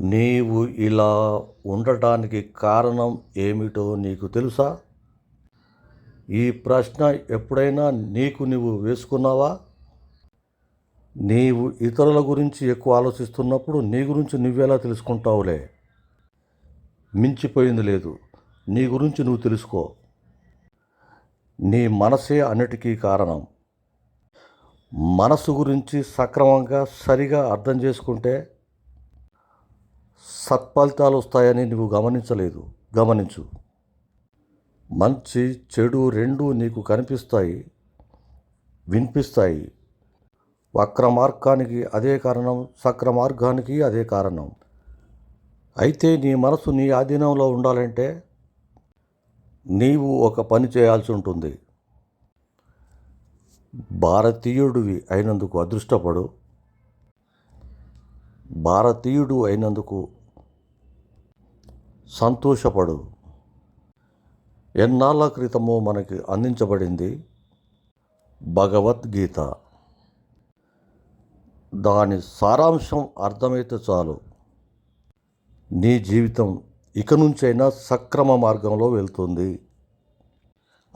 నీవు ఇలా ఉండటానికి కారణం ఏమిటో నీకు తెలుసా? ఈ ప్రశ్న ఎప్పుడైనా నీకు నువ్వు వేసుకున్నావా? నీవు ఇతరుల గురించి ఎక్కువ ఆలోచిస్తున్నప్పుడు నీ గురించి నువ్వెలా తెలుసుకుంటావులే? మించిపోయింది లేదు. నీ గురించి నువ్వు తెలుసుకో. నీ మనసే అన్నిటికీ కారణం. మనసు గురించి సక్రమంగా సరిగా అర్థం చేసుకుంటే సత్ఫలితాలు వస్తాయని నువ్వు గమనించలేదు. గమనించు. మంచి చెడు రెండు నీకు కనిపిస్తాయి వినిపిస్తాయి. వక్ర మార్గానికి అదే కారణం సక్ర మార్గానికి అదే కారణం. అయితే నీ మనసు నీ ఆధీనంలో ఉండాలంటే నీవు ఒక పని చేయాల్సి ఉంటుంది. భారతీయుడివి అయినందుకు అదృష్టపడు. భారతీయుడు అయినందుకు సంతోషపడు. ఎన్నాళ్ళ క్రితమో మనకి అందించబడింది భగవద్గీత. దాని సారాంశం అర్థమైతే చాలు. నీ జీవితం ఇక నుంచైనా సక్రమ మార్గంలో వెళ్తుంది.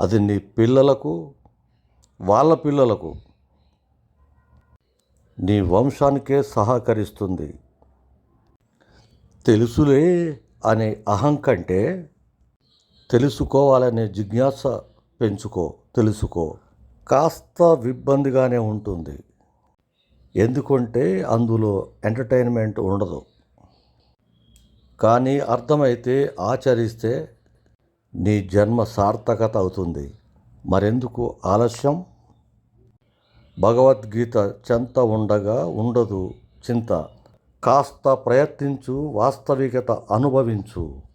అది నీ పిల్లలకు వాళ్ళ పిల్లలకు. నీ వంశానికే సహకరిస్తుంది. తెలుసులే అనే అహం కంటే తెలుసుకోవాలనే జిజ్ఞాస పెంచుకో తెలుసుకో. కాస్త ఇబ్బందిగానే ఉంటుంది. ఎందుకంటే అందులో ఎంటర్టైన్మెంట్ ఉండదు. కానీ అర్థమైతే ఆచరిస్తే నీ జన్మ సార్థకత అవుతుంది. మరెందుకు ఆలస్యం? భగవద్గీత చెంత ఉండగా ఉండదు చింత. కాస్త ప్రయత్నించు వాస్తవికత అనుభవించు.